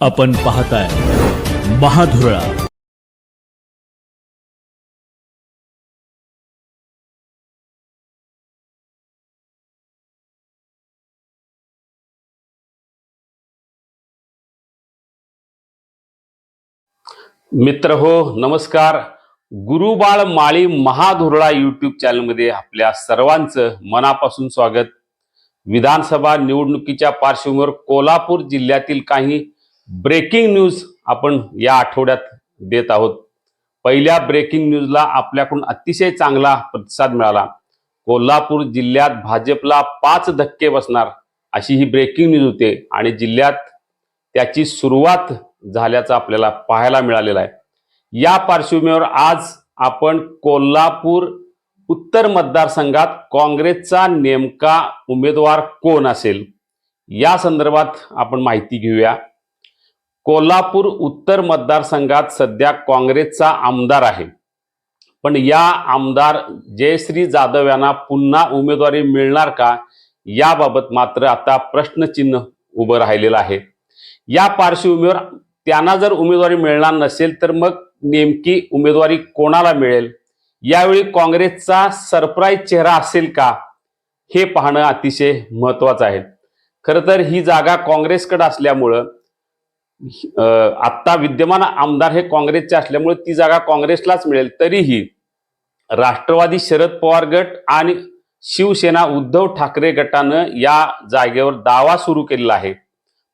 आपण पाहताय महाधुरळा. मित्र हो नमस्कार. गुरुबाळ माळी महाधुरळा युट्यूब चॅनलमध्ये आपल्या सर्वांचं मनापासून स्वागत. विधानसभा निवडणुकीच्या पार्श्वभूमीवर कोल्हापूर जिल्ह्यातील काही ब्रेकिंग न्यूज आपण या आठवड्यात देत आहोत. पहिल्या ब्रेकिंग न्यूजला आपल्याकडून अतिशय चांगला प्रतिसाद मिळाला. कोल्हापूर जिल्ह्यात भाजपला पाच धक्के बसणार अशी ही ब्रेकिंग न्यूज होते आणि जिल्ह्यात त्याची सुरुवात झाल्याचं आपल्याला पाहायला मिळालेलं आहे. या पार्श्वभूमीवर आज आपण कोल्हापूर उत्तर मतदारसंघात काँग्रेसचा नेमका उमेदवार कोण असेल? या संदर्भात आपण माहिती घेऊया. कोल्हापूर उत्तर मतदारसंघात सध्या काँग्रेसचा आमदार आहे. पण या आमदार जयश्री जाधव यांना पुन्हा उमेदवारी मिळणार का? याबाबत मात्र आता प्रश्नचिन्ह उभं राहिलेलं आहे. या पार्श्वभूमीवर त्यांना जर उमेदवारी मिळणार नसेल तर मग नेमकी उमेदवारी कोणाला मिळेल? यावेळी काँग्रेसचा सरप्राईज चेहरा असेल का? हे पाहणं अतिशय महत्वाचं आहे. खरं तर ही जागा काँग्रेसकडे असल्यामुळं आत्ता विद्यमान आमदार हे काँग्रेसचे असल्यामुळे ती जागा काँग्रेसलाच मिळेल. तरीही राष्ट्रवादी शरद पवार गट आणि शिवसेना उद्धव ठाकरे गटानं या जागेवर दावा सुरू केलेला आहे.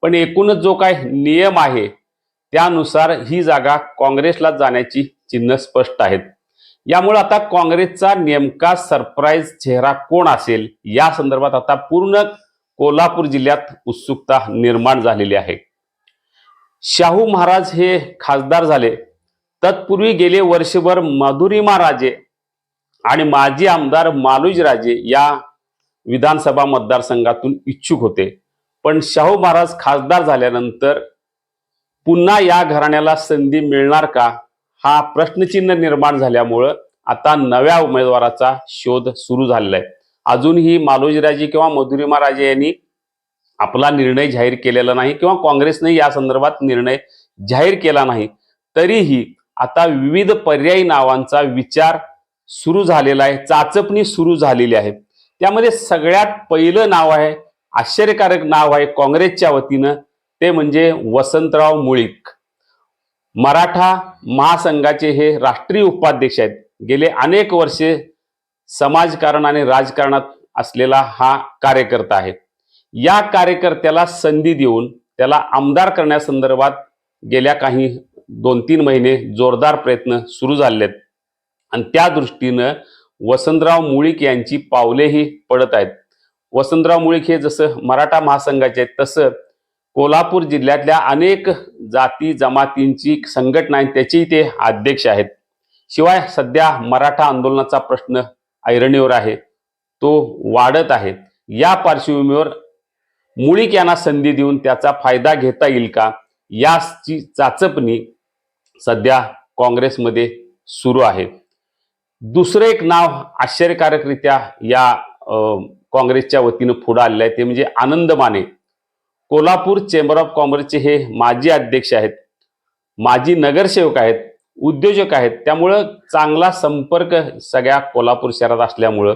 पण एकूणच जो काय नियम आहे त्यानुसार ही जागा काँग्रेसला जाण्याची चिन्ह स्पष्ट आहेत. यामुळे आता काँग्रेसचा नेमका सरप्राईज चेहरा कोण असेल या संदर्भात आता पूर्ण कोल्हापूर जिल्ह्यात उत्सुकता निर्माण झालेली आहे. शाहू महाराज हे खासदार झाले. तत्पूर्वी गेले वर्षभर मधुरिमा राजे आणि माजी आमदार मालुज राजे या विधानसभा मतदारसंघातून इच्छुक होते. पण शाहू महाराज खासदार झाल्यानंतर पुन्हा या घराण्याला संधी मिळणार का? हा प्रश्नचिन्ह निर्माण झाल्यामुळं आता नव्या उमेदवाराचा शोध सुरू झालेला आहे. अजूनही मालोजीराजे किंवा मधुरिमा राजे यांनी आपला निर्णय जाहीर केलेला नाही किंवा काँग्रेसने या संदर्भात निर्णय जाहीर केला नाही तरीही आता विविध पर्यायी नावांचा विचार सुरू झालेला आहे चाचपणी सुरू झालेली आहे. त्यामध्ये सगळ्यात पहिलं नाव आहे आश्चर्यकारक नाव आहे काँग्रेसच्या वतीनं ते म्हणजे वसंतराव मुळीक. मराठा महासंघाचे हे राष्ट्रीय उपाध्यक्ष आहेत. गेले अनेक वर्षे समाजकारण आणि राजकारणात असलेला हा कार्यकर्ता आहे. या कार्यकर्त्याला संधी देऊन त्याला आमदार करण्यासंदर्भात गेल्या काही दोन तीन महिने जोरदार प्रयत्न सुरू झाले आहेत आणि त्या दृष्टीनं वसंतराव मुळीक यांची पावलेही पडत आहेत. वसंतराव मुळीक हे जसं मराठा महासंघाचे आहेत तसं कोल्हापूर जिल्ह्यातल्या अनेक जाती जमातींची संघटना आहे त्याचेही ते अध्यक्ष आहेत. शिवाय सध्या मराठा आंदोलनाचा प्रश्न ऐरणीवर आहे. तो वाढत आहे. या पार्श्वभूमीवर मुळीक यांना संधी देऊन त्याचा फायदा घेता येईल का? याची चाचपणी सध्या काँग्रेसमध्ये सुरू आहे. दुसरं एक नाव आश्चर्यकारकरित्या या काँग्रेसच्या वतीनं पुढं आलेलं आहे. ते म्हणजे आनंद माने. कोल्हापूर चेंबर ऑफ कॉमर्सचे हे माजी अध्यक्ष आहेत. माजी नगरसेवक आहेत. उद्योजक आहेत. त्यामुळं चांगला संपर्क सगळ्या कोल्हापूर शहरात असल्यामुळं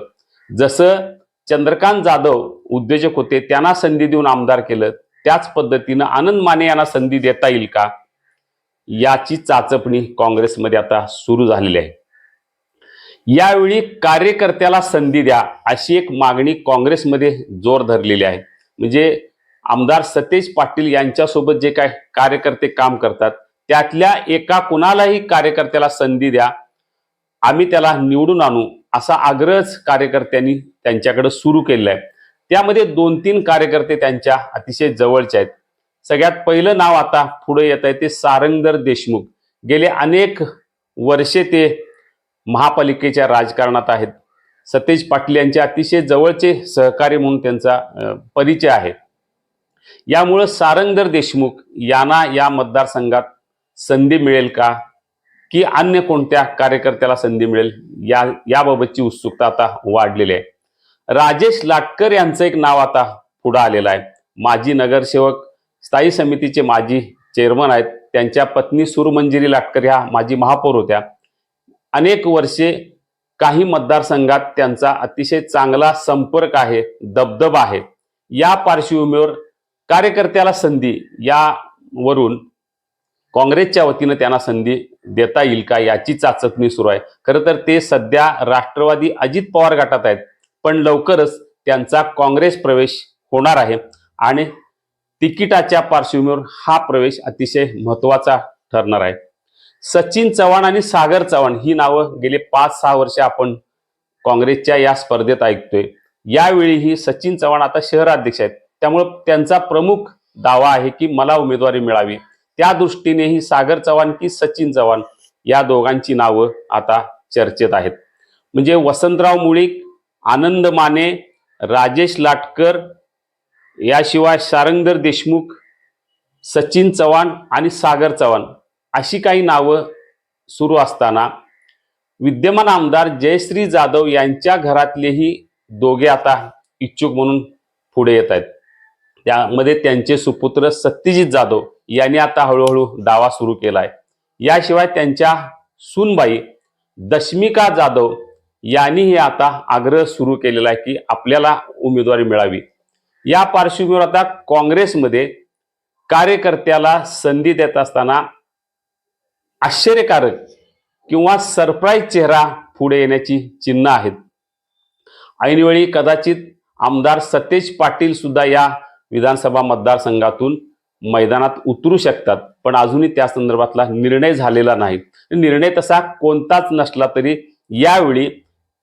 जसं चंद्रकांत जाधव उद्योजक होते त्यांना संधी देऊन आमदार केलं. त्याच पद्धतीनं आनंद माने यांना संधी देता येईल का? याची चाचपणी काँग्रेसमध्ये आता सुरू झालेली आहे. यावेळी कार्यकर्त्याला संधी द्या अशी एक मागणी काँग्रेसमध्ये जोर धरलेली आहे. म्हणजे आमदार सतेज पाटील यांच्यासोबत जे काय कार्यकर्ते काम करतात त्यातल्या एका कुणालाही कार्यकर्त्याला संधी द्या. आम्ही त्याला निवडून आणू असा आग्रहच कार्यकर्त्यांनी त्यांच्याकडे सुरू केलेलं आहे. त्यामध्ये दोन तीन कार्यकर्ते त्यांच्या अतिशय जवळचे आहेत. सगळ्यात पहिलं नाव आता पुढे येत आहे ते सारंगधर देशमुख. गेले अनेक वर्षे ते महापालिकेच्या राजकारणात आहेत. सतेज पाटील यांचे अतिशय जवळचे सहकारी म्हणून त्यांचा परिचय आहे. यामुळं सारंगधर देशमुख यांना या मतदारसंघात संधी मिळेल का? की अन्य कोणत्या कार्यकर्त्याला संधी मिळेल? या याबाबतची उत्सुकता आता वाढलेली आहे. राजेश लाटकर यांचं एक नाव आता पुढं आलेलं आहे. माजी नगरसेवक स्थायी समितीचे माजी चेअरमन आहेत. त्यांच्या पत्नी सुरमंजिरी लाटकर ह्या माजी महापौर होत्या. अनेक वर्षे काही मतदारसंघात त्यांचा अतिशय चांगला संपर्क आहे दबदबा आहे. या पार्श्वभूमीवर कार्यकर्त्याला संधी यावरून काँग्रेसच्या वतीनं त्यांना संधी देता येईल का याची चाचपणी सुरू आहे. खरं तर ते सध्या राष्ट्रवादी अजित पवार गटात आहेत. पण लवकरच त्यांचा काँग्रेस प्रवेश होणार आहे आणि तिकिटाच्या पार्श्वभूमीवर हा प्रवेश अतिशय महत्त्वाचा ठरणार आहे. सचिन चव्हाण आणि सागर चव्हाण ही नावं गेले पाच सहा वर्ष आपण काँग्रेसच्या या स्पर्धेत ऐकतोय. यावेळीही सचिन चव्हाण आता शहराध्यक्ष आहेत. त्यामुळं त्यांचा प्रमुख दावा आहे की मला उमेदवारी मिळावी. त्या दृष्टीनेही सागर चव्हाण की सचिन चव्हाण या दोघांची नावं आता चर्चेत आहेत. म्हणजे वसंतराव मुळीक आनंद माने राजेश लाटकर याशिवाय शारंगधर देशमुख सचिन चव्हाण आणि सागर चव्हाण अशी काही नावं सुरू असताना विद्यमान आमदार जयश्री जाधव यांच्या घरातलेही दोघे आता इच्छुक म्हणून पुढे येत आहेत. त्यामध्ये त्यांचे सुपुत्र सत्यजित जाधव यांनी आता हळूहळू दावा सुरू केला आहे याशिवाय त्यांच्या सूनबाई दशमिका जाधव यांनीही आता आग्रह सुरू केलेला आहे की आपल्याला उमेदवारी मिळावी. या पार्श्वभूमीवर आता काँग्रेसमध्ये कार्यकर्त्याला संधी देत असताना आश्चर्यकारक किंवा सरप्राईज चेहरा पुढे येण्याची चिन्ह आहेत. ऐनवेळी कदाचित आमदार सतेज पाटील सुद्धा या विधानसभा मतदारसंघातून मैदानात उतरू शकतात पण अजूनही त्या संदर्भातला निर्णय झालेला नाही. निर्णय तसा कोणताच नसला तरी यावेळी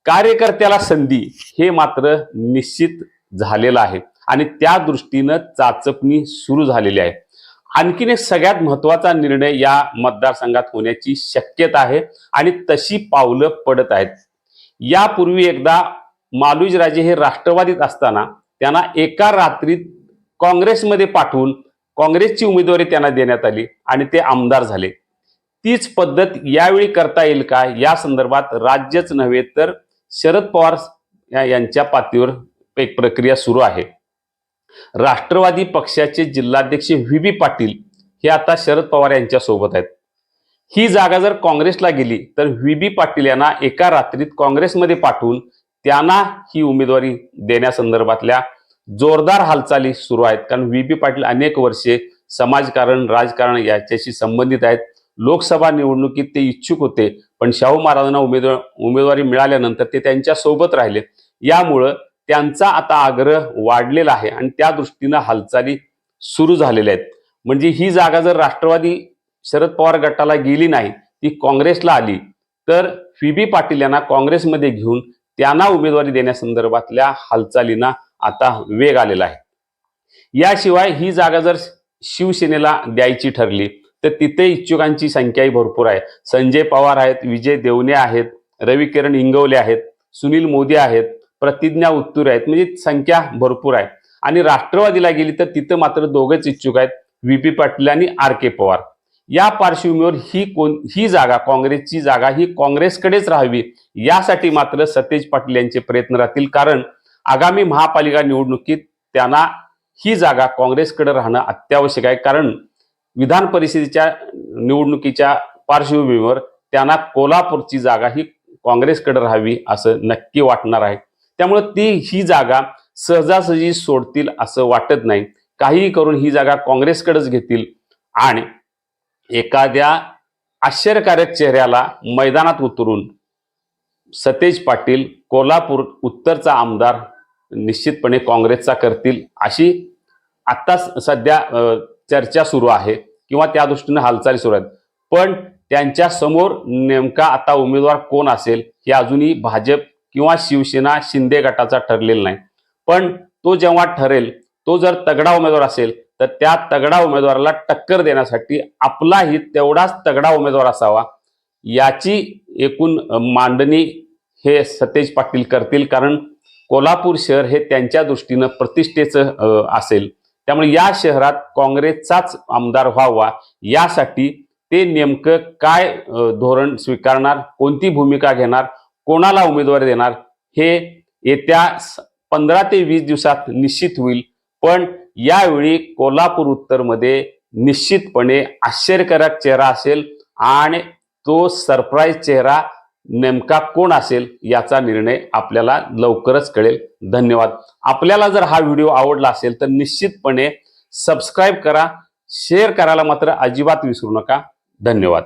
कार्यकर्त्याला संधी हे मात्र निश्चित झालेलं आहे. आणि त्या दृष्टीनं चाचपणी सुरू झालेली आहे. आणखीन एक सगळ्यात महत्त्वाचा निर्णय या मतदारसंघात होण्याची शक्यता आहे आणि तशी पावलं पडत आहेत. यापूर्वी एकदा मालुजराजे हे राष्ट्रवादीत असताना त्यांना एका रात्रीत काँग्रेसमध्ये पाठवून काँग्रेसची उमेदवारी त्यांना देण्यात आली आणि ते आमदार झाले. तीच पद्धत यावेळी करता येईल का? या संदर्भात राज्यच नव्हे तर शरद पवार यांच्या पातळीवर एक प्रक्रिया सुरू आहे. राष्ट्रवादी पक्षाचे जिल्हाध्यक्ष व्ही बी पाटील हे आता शरद पवार यांच्या सोबत आहेत. ही जागा जर काँग्रेसला गेली तर व्ही बी पाटील यांना एका रात्रीत काँग्रेसमध्ये पाठवून त्यांना ही उमेदवारी देण्यासंदर्भातल्या जोरदार हालचाली सुरू आहेत. कारण व्ही बी पाटील अनेक वर्षे समाजकारण राजकारण याच्याशी संबंधित आहेत. लोकसभा निवडणुकीत ते इच्छुक होते. पण शाहू महाराजांना उमेदवार उमेदवारी मिळाल्यानंतर ते त्यांच्यासोबत राहिले. यामुळं त्यांचा आता आग्रह वाढलेला आहे आणि त्या दृष्टीनं हालचाली सुरू झालेल्या आहेत. म्हणजे ही जागा जर राष्ट्रवादी शरद पवार गटाला गेली नाही ती काँग्रेसला आली तर फीबी बी पाटील यांना काँग्रेसमध्ये घेऊन त्यांना उमेदवारी देण्यासंदर्भातल्या हालचालींना आता वेग आलेला आहे. याशिवाय ही जागा जर शिवसेनेला द्यायची ठरली तर तिथे इच्छुकांची संख्याही भरपूर आहे. संजय पवार आहेत विजय देवणे आहेत रवी किरण इंगवले आहेत सुनील मोदी आहेत प्रतिज्ञा उत्तुरे आहेत म्हणजे संख्या भरपूर आहे. आणि राष्ट्रवादीला गेली तर तिथं मात्र दोघेच इच्छुक आहेत व्ही पी पाटील आणि आर के पवार. या पार्श्वभूमीवर ही कोण ही जागा काँग्रेसची जागा ही काँग्रेसकडेच राहावी यासाठी मात्र सतेज पाटील यांचे प्रयत्न राहतील. कारण आगामी महापालिका निवडणुकीत त्यांना ही जागा काँग्रेसकडे राहणं अत्यावश्यक आहे. कारण विधान परिषदेच्या निवडणुकीच्या पार्श्वभूमीवर त्यांना कोल्हापूरची जागा ही काँग्रेसकडे राहावी असं नक्की वाटणार आहे. त्यामुळे ती ही जागा सहजासहजी सोडतील असं वाटत नाही. काहीही करून ही जागा काँग्रेसकडेच घेतील आणि एखाद्या आश्चर्यकारक चेहऱ्याला मैदानात उतरून सतेज पाटील कोल्हापूर उत्तरचा आमदार निश्चितपणे काँग्रेसचा करतील अशी आत्ता सध्या चर्चा सुरू आहे किंवा त्या दृष्टीनं हालचाली सुरू आहेत. पण त्यांच्यासमोर नेमका आता उमेदवार कोण असेल हे अजूनही भाजप किंवा शिवसेना शिंदे गटाचा ठरलेला नाही. पण तो जेव्हा ठरेल तो जर तगडा उमेदवार असेल तर त्या तगडा उमेदवाराला टक्कर देण्यासाठी आपलाही तेवढाच तगडा उमेदवार असावा याची एकूण मांडणी हे सतेज पाटील करतील. कारण कोल्हापूर शहर हे त्यांच्या दृष्टीनं प्रतिष्ठेचं असेल. त्यामुळे या शहरात काँग्रेसचाच आमदार व्हावा यासाठी ते नेमकं काय धोरण स्वीकारणार कोणती भूमिका घेणार कोणाला उमेदवारी देणार हे येत्या पंधरा ते वीस दिवसात निश्चित होईल. पण यावेळी कोल्हापूर उत्तरमध्ये निश्चितपणे आश्चर्यकारक चेहरा असेल आणि तो सरप्राईज चेहरा नेमका कोण असेल याचा निर्णय आपल्याला लवकरच कळेल. धन्यवाद. आपल्याला जर हा व्हिडिओ आवडला असेल तर निश्चितपणे सबस्क्राईब करा शेअर करायला मात्र अजिबात विसरू नका. धन्यवाद.